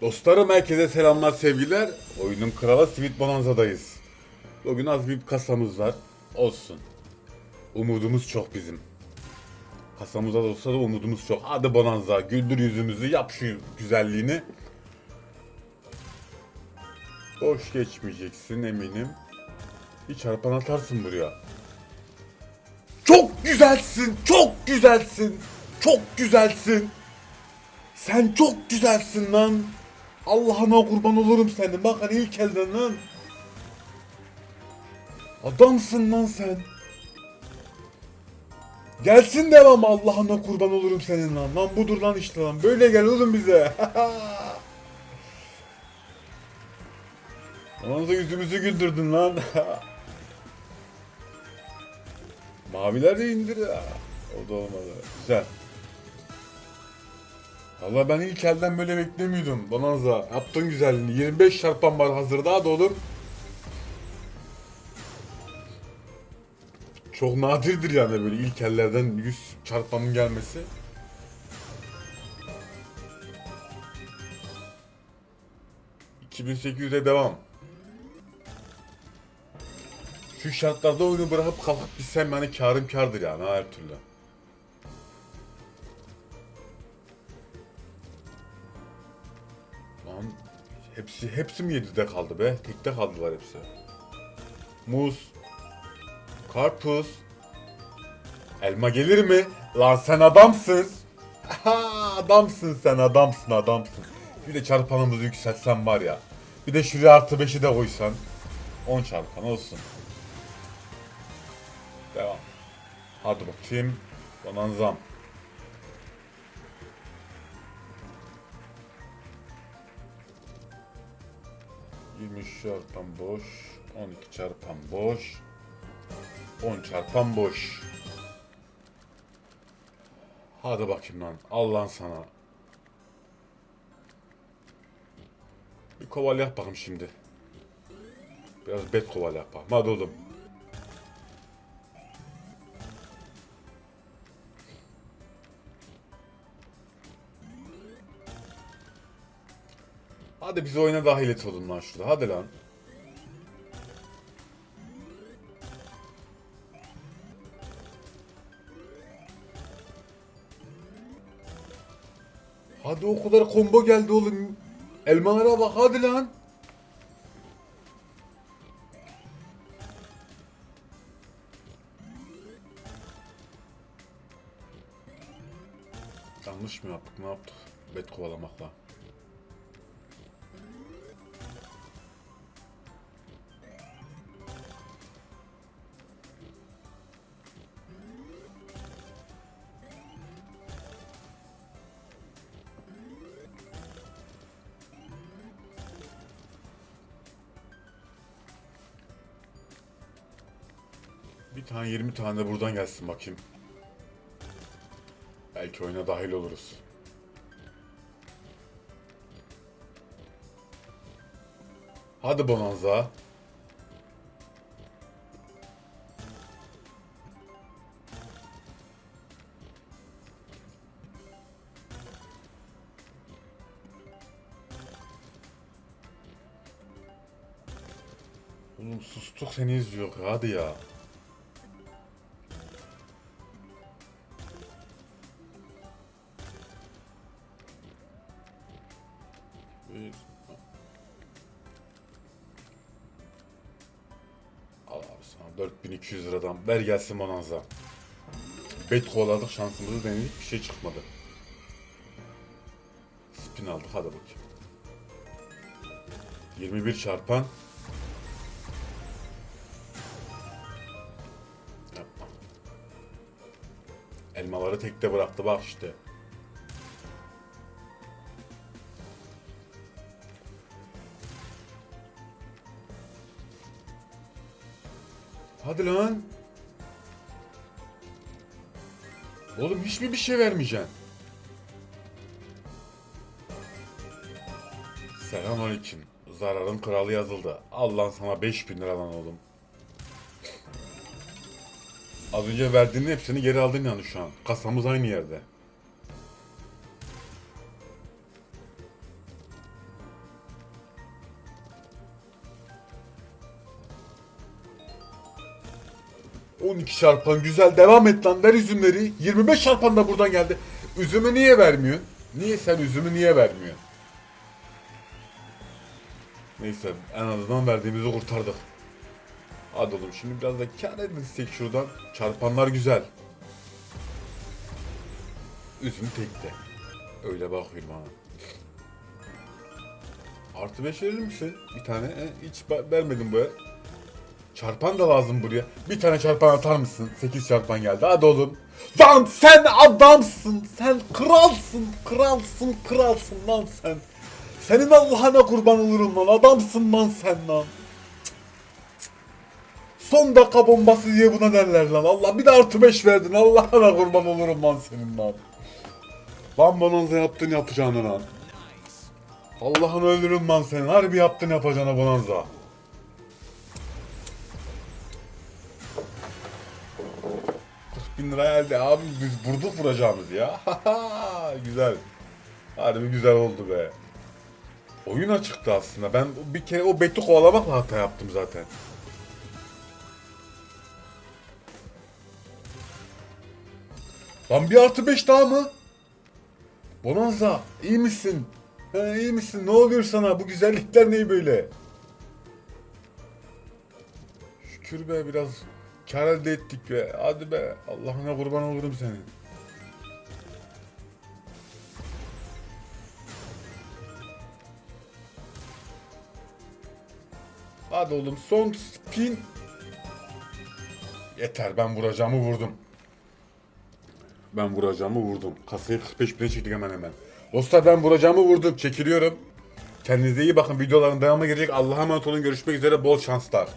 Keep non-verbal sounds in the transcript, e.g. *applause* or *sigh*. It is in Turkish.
Dostlarım herkese selamlar sevgiler. Oyunun kralı Sweet Bonanza'dayız. Bugün az bir kasamız var. Olsun. Umudumuz çok bizim. Kasamızda da olsa da umudumuz çok. Hadi Bonanza güldür yüzümüzü yap şu güzelliğini. Boş geçmeyeceksin eminim. Bir çarpan atarsın buraya. Çok güzelsin, çok güzelsin, çok güzelsin. Sen çok güzelsin lan. Allah'ına kurban olurum senin. Bak hani ilk elden lan. Adamsın lan sen. Gelsin devam Allah'ına kurban olurum senin lan. Lan budur lan işte lan. Böyle gel oğlum bize. *laughs* Da yüzümüzü güldürdün lan. *laughs* Maviler de indir ya. O da olmadı. Güzel. Valla ben ilk elden böyle beklemiyordum. Bonanza yaptın güzelliğini. 25 çarpan var hazırda hadi oğlum. Çok nadirdir yani böyle ilk ellerden 100 çarpanın gelmesi. ...2800'e devam. Şu şartlarda oyunu bırakıp kalkıp gitsem yani karım kardır yani her türlü. Hepsi hepsi mi 7'de kaldı be? Tekte kaldılar hepsi. Muz. Karpuz. Elma gelir mi? Lan sen adamsın. *laughs* adamsın sen adamsın adamsın. Bir de çarpanımızı yükseltsen var ya. Bir de şuraya artı 5'i de koysan. 10 çarpan olsun. Devam. Hadi bakayım. Bonanzam. Yirmi çarpan boş. 12 çarpan boş. 10 çarpan boş. Hadi bakayım lan. Al lan sana. Bir koval yap bakayım şimdi. Biraz bet koval yap. Hadi oğlum. Hadi bizi oyuna dahil et oğlum lan şurada. Hadi lan. Hadi o kadar combo geldi oğlum. Elmalara bak hadi lan. Yanlış mı yaptık ne yaptık? Bet kovalamakla. Bir tane 20 tane de buradan gelsin bakayım. Belki oyuna dahil oluruz. Hadi Bonanza. Oğlum sustuk seni izliyor hadi ya. Bir... Al abi sana 4200 liradan ver gelsin Bonanza. Bet kovaladık şansımızı denedik bir şey çıkmadı. Spin aldık hadi bakayım. 21 çarpan. Yapma. Elmaları tekte bıraktı bak işte. Hadi lan. Oğlum hiç mi bir şey vermeyeceksin? Selamünaleyküm. Zararın kralı yazıldı. Allah'ın sana 5000 lira lan oğlum. Az önce verdiğinin hepsini geri aldın yani şu an. Kasamız aynı yerde. 12 çarpan güzel devam et lan ver üzümleri. 25 çarpan da buradan geldi. Üzümü niye vermiyorsun? Niye sen üzümü niye vermiyorsun? Neyse en azından verdiğimizi kurtardık. Hadi oğlum şimdi biraz da kar edilsek şuradan. Çarpanlar güzel. Üzüm tekte. Öyle bakıyorum ha. Artı 5 verir misin? Bir tane. He? Hiç vermedim bu el. Çarpan da lazım buraya. Bir tane çarpan atar mısın? 8 çarpan geldi. Hadi oğlum. Lan sen adamsın. Sen kralsın. Kralsın. Kralsın lan sen. Senin Allah'ına kurban olurum lan. Adamsın lan sen lan. Son dakika bombası diye buna derler lan. Allah bir de artı 5 verdin. Allah'ına kurban olurum lan senin lan. Lan bonanza yaptın yapacağını lan. Allah'ını öldürürüm lan senin. Harbi yaptın yapacağına bonanza. Bin lira geldi abi biz vurduk vuracağımız ya. *laughs* güzel. Harbi güzel oldu be. Oyun açıktı aslında. Ben bir kere o beti kovalamakla hata yaptım zaten. Lan bir artı beş daha mı? Bonanza iyi misin? He iyi misin? Ne oluyor sana? Bu güzellikler ne böyle? Şükür be biraz kar elde ettik be. Hadi be. Allah'ına kurban olurum senin. Hadi oğlum son spin. Yeter ben vuracağımı vurdum. Ben vuracağımı vurdum. Kasayı 45 bine çektik hemen hemen. Dostlar ben vuracağımı vurdum. Çekiliyorum. Kendinize iyi bakın. Videoların devamı gelecek. Allah'a emanet olun. Görüşmek üzere. Bol şanslar.